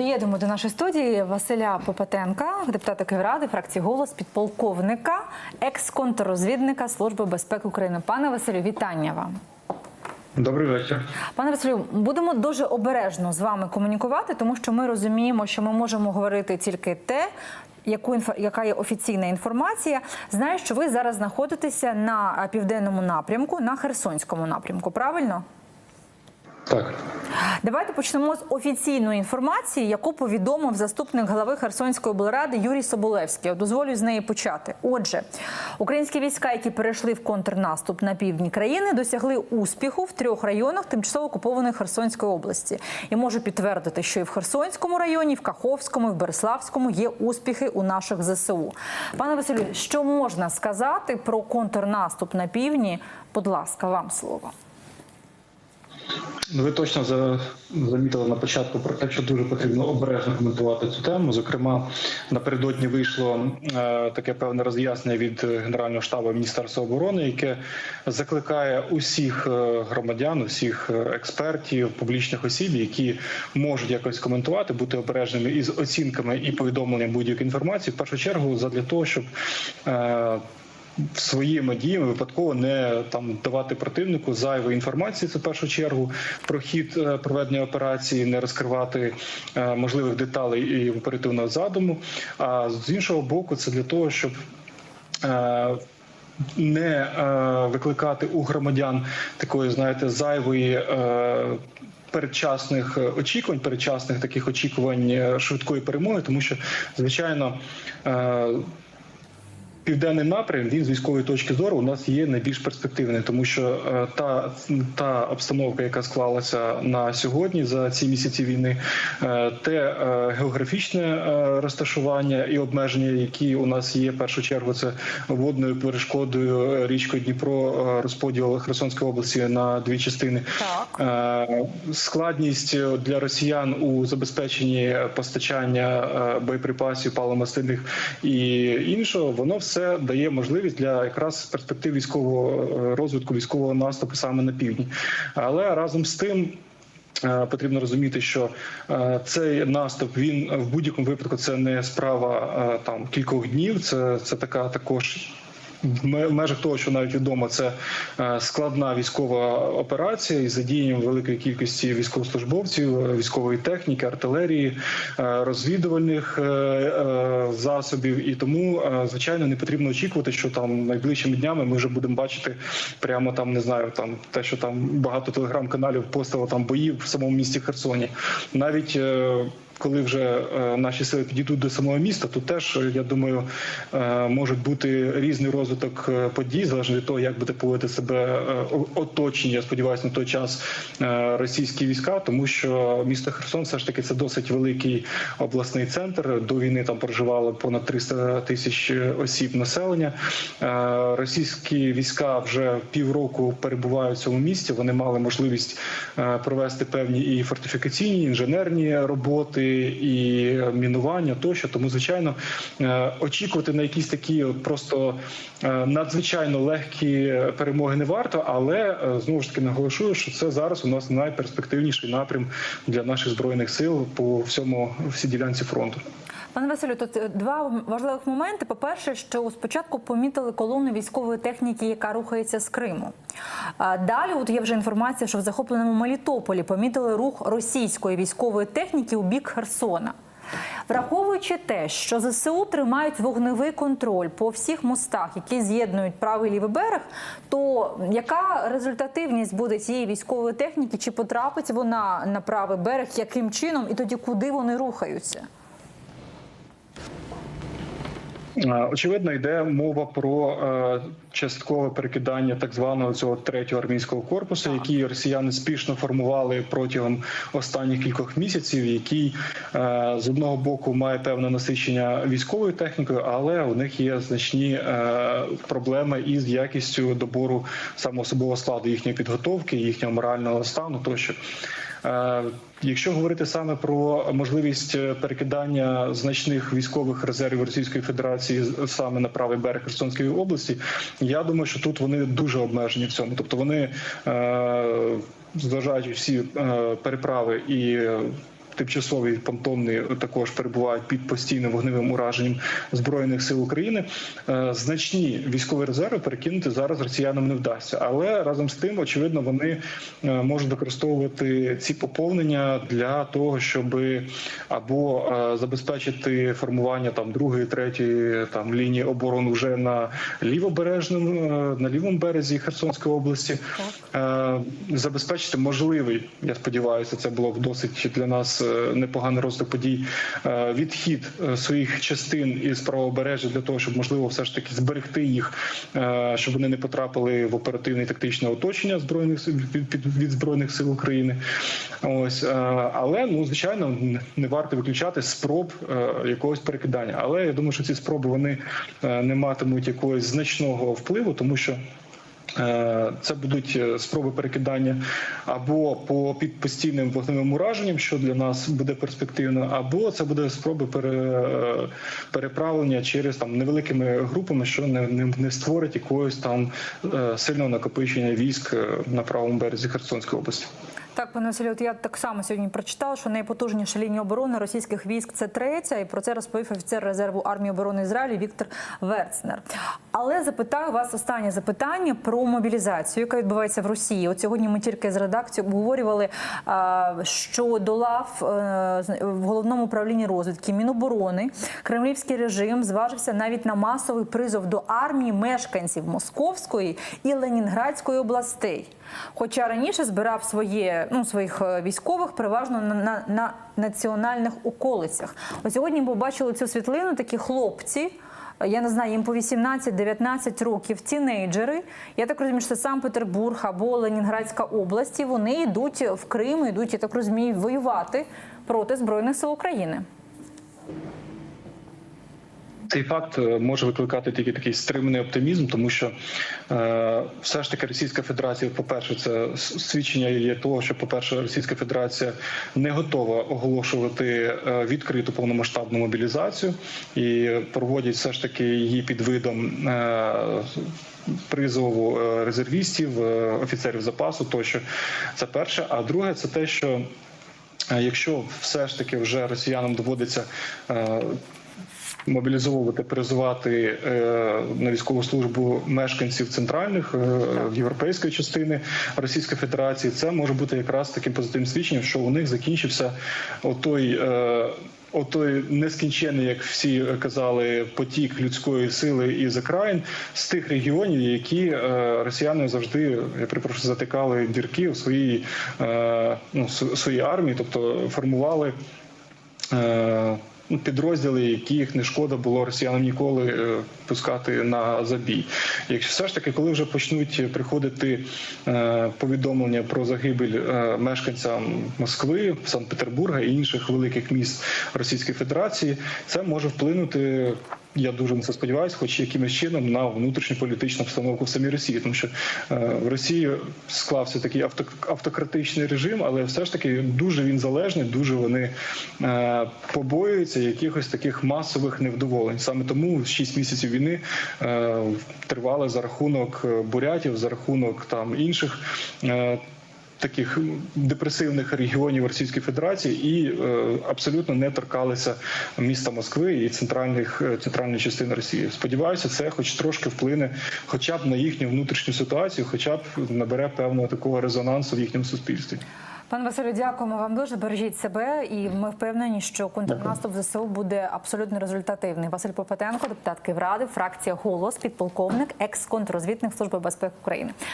Доїдемо до нашої студії Василя Попатенка, депутата Київради, фракції голос, підполковника, екс-контррозвідника Служби безпеки України. Пане Василю, вітання вам. Добрий вечір. Пане Василю, будемо дуже обережно з вами комунікувати, тому що ми розуміємо, що ми можемо говорити тільки те. Яку яка є офіційна інформація? Знаю, що ви зараз знаходитеся на південному напрямку, на Херсонському напрямку. Правильно? Так, Давайте почнемо з офіційної інформації, яку повідомив заступник голови Херсонської облради Юрій Соболевський. Дозволю з неї почати. Отже, українські війська, які перейшли в контрнаступ на півдні країни, досягли успіху в трьох районах тимчасово окупованої Херсонської області. І можу підтвердити, що і в Херсонському районі, і в Каховському, і в Береславському є успіхи у наших ЗСУ. Пане Василю, що можна сказати про контрнаступ на півдні? Будь ласка, вам слово. Ну ви точно за, замітили на початку про те, що дуже потрібно обережно коментувати цю тему. Зокрема, напередодні вийшло е, таке певне роз'яснення від Генерального штабу Міністерства оборони, яке закликає усіх е, громадян, усіх е, експертів, публічних осіб, які можуть якось коментувати, бути обережними із оцінками і повідомленням будь-якої інформації. В першу чергу, задля того, щоб своїми діями випадково не там давати противнику зайвої інформації. Це в першу чергу про хід е, проведення операції, не розкривати е, можливих деталей і оперативного задуму. А з іншого боку, це для того, щоб е, не викликати у громадян такої, знаєте, зайвої. Передчасних очікувань, передчасних таких очікувань швидкої перемоги, тому що звичайно Південний напрям він з військової точки зору у нас є найбільш перспективний, тому що е, та та обстановка, яка склалася на сьогодні за ці місяці війни, е, те е, географічне розташування і обмеження, які у нас є в першу чергу, це водною перешкодою річкою Дніпро, розподіл Херсонської області на дві частини. Так. Складність для росіян у забезпеченні постачання боєприпасів, паливомастильних і іншого, воно все дає можливість для якраз перспектив військового е, розвитку, військового наступу саме на півдні. Але разом з тим. е, Потрібно розуміти, що е, цей наступ він в будь-якому випадку це не справа там кількох днів. Це, це така також в межах того, що навіть відомо, це е, складна військова операція із задіянням великої кількості військовослужбовців, е, військової техніки, артилерії, е, розвідувальних засобів. І тому, звичайно, не потрібно очікувати, що там найближчими днями ми вже будемо бачити прямо там, не знаю, там те, що там багато телеграм-каналів постало там боїв в самому місті Херсоні. Навіть коли вже е, наші сили підійдуть до самого міста, то теж е, я думаю, е, може бути різний розвиток подій, залежно від того, як буде поводити себе оточення. Я сподіваюся, на той час російські війська, тому що місто Херсон все ж таки це досить великий обласний центр. До війни там проживало понад 300 тисяч осіб населення. Російські війська вже півроку перебувають в цьому місті. Вони мали можливість провести певні і фортифікаційні, інженерні роботи, і мінування тощо. Тому, звичайно, е, очікувати на якісь такі просто е, надзвичайно легкі перемоги не варто, але е, знову ж таки наголошую, що це зараз у нас найперспективніший напрям для наших збройних сил по всьому всій ділянці фронту. Пане Василю, тут два важливих моменти. По-перше, що спочатку помітили колону військової техніки, яка рухається з Криму. Далі, от є вже інформація, що в захопленому Мелітополі помітили рух російської військової техніки у бік Херсона. Враховуючи те, що ЗСУ тримають вогневий контроль по всіх мостах, які з'єднують правий лівий берег, то яка результативність буде цієї військової техніки? Чи потрапить вона на правий берег, яким чином, і тоді куди вони рухаються? Е, Очевидно, йде мова про е, часткове перекидання так званого цього третього армійського корпусу, який росіяни спішно формували протягом останніх кількох місяців, який е, з одного боку має певне насичення військовою технікою, але у них є значні е, проблеми із якістю добору саме особового складу їхньої підготовки, їхнього морального стану тощо. Е, Якщо говорити саме про можливість е, перекидання значних військових резервів Російської Федерації саме на правий берег Херсонської області, я думаю, що тут вони дуже обмежені в цьому. Тобто вони, е, зважаючи всі переправи і тимчасові понтонни також перебувають під постійним вогневим ураженням збройних сил України. Е, Значні військові резерви перекинути зараз росіянам не вдасться, але разом з тим, очевидно, вони е, можуть використовувати ці поповнення для того, щоб або е, забезпечити формування там другої, третьої там лінії оборони вже на лівобережному на лівому березі Херсонської області, забезпечити можливий, я сподіваюся, це було б досить для нас непоганий розвиток подій. е, Відхід е, своїх частин із правобережжя для того, щоб можливо все ж таки зберегти їх, е, щоб вони не потрапили в оперативне і тактичне оточення збройних від, збройних сил України. Ось але ну звичайно не варто виключати спроб якогось перекидання. Але я думаю, що ці спроби вони не матимуть якогось значного впливу, тому що. Е, Це будуть е, спроби перекидання або по під постійним вогневим ураженням, що для нас буде перспективно, або це буде спроби пере, е, переправлення через там невеликими групами, що не, не, не створить якогось там сильного накопичення військ на правому березі Херсонської області. Так, пане Василю, от я так само сьогодні прочитала, що найпотужніша лінія оборони російських військ це третя, і про це розповів офіцер резерву армії оборони Ізраїлю Віктор Верцнер. Але запитаю вас останнє запитання про мобілізацію, яка відбувається в Росії. От сьогодні ми тільки з редакцією обговорювали, що до лав е, в головному управлінні розвідки Міноборони кремлівський режим зважився навіть на масовий призов до армії мешканців Московської і Ленінградської областей. Хоча раніше збирав своє, ну, своїх е, військових переважно на, на, на національних околицях. От сьогодні побачили цю світлину, такі хлопці. Я не знаю, їм по 18-19 років, тінейджери. Я так розумію, що це Санкт-Петербург або Ленінградська область. Вони йдуть в Крим, йдуть, я так розумію, воювати проти Збройних сил України. Цей факт е, може викликати тільки такий стриманий оптимізм, тому що е, все ж таки Російська Федерація, по-перше, це свідчення є того, що, по-перше, Російська Федерація не готова оголошувати е, відкриту повномасштабну мобілізацію і проводять все ж таки її під видом. Е, Призову е, резервістів, офіцерів запасу, тощо це перше. А друге, це те, що якщо все ж таки вже росіянам доводиться мобілізовувати, призивати е, на військову службу мешканців центральних е, європейської частини Російської Федерації. Це може бути якраз таким позитивним свідченням, що у них закінчився отой. Е, Отой нескінчений, як всі казали, потік людської сили із окраїн з тих регіонів, які росіяни завжди я припрошую, затикали дірки у своїй ну, своїй армії, тобто формували підрозділи, яких не шкода було росіянам ніколи е, пускати на забій. Якщо все ж таки, коли вже почнуть приходити е, повідомлення про загибель е, мешканцям Москви, Санкт-Петербурга і інших великих міст Російської Федерації, це може вплинути. Я дуже на це сподіваюся, хоч якимось чином на внутрішню політичну обстановку в самій Росії, тому що е, в Росії склався такий авто, автократичний режим, але все ж таки дуже він залежний, дуже вони е, побоюються якихось таких масових невдоволень. Саме тому 6 місяців війни е, тривали за рахунок бурятів, за рахунок там інших. Таких депресивних регіонів Російської Федерації і е, абсолютно не торкалися міста Москви і центральних е, центральної частини Росії. Сподіваюся, це хоч трошки вплине, хоча б на їхню внутрішню ситуацію, хоча б набере певного такого резонансу в їхньому суспільстві. Пане Василю, дякуємо вам дуже. Бережіть себе, і ми впевнені, що контрнаступ ЗСУ буде абсолютно результативний. Василь Попетенко, депутат Київради, фракція Голос, підполковник, екс-контррозвідник Служби безпеки України.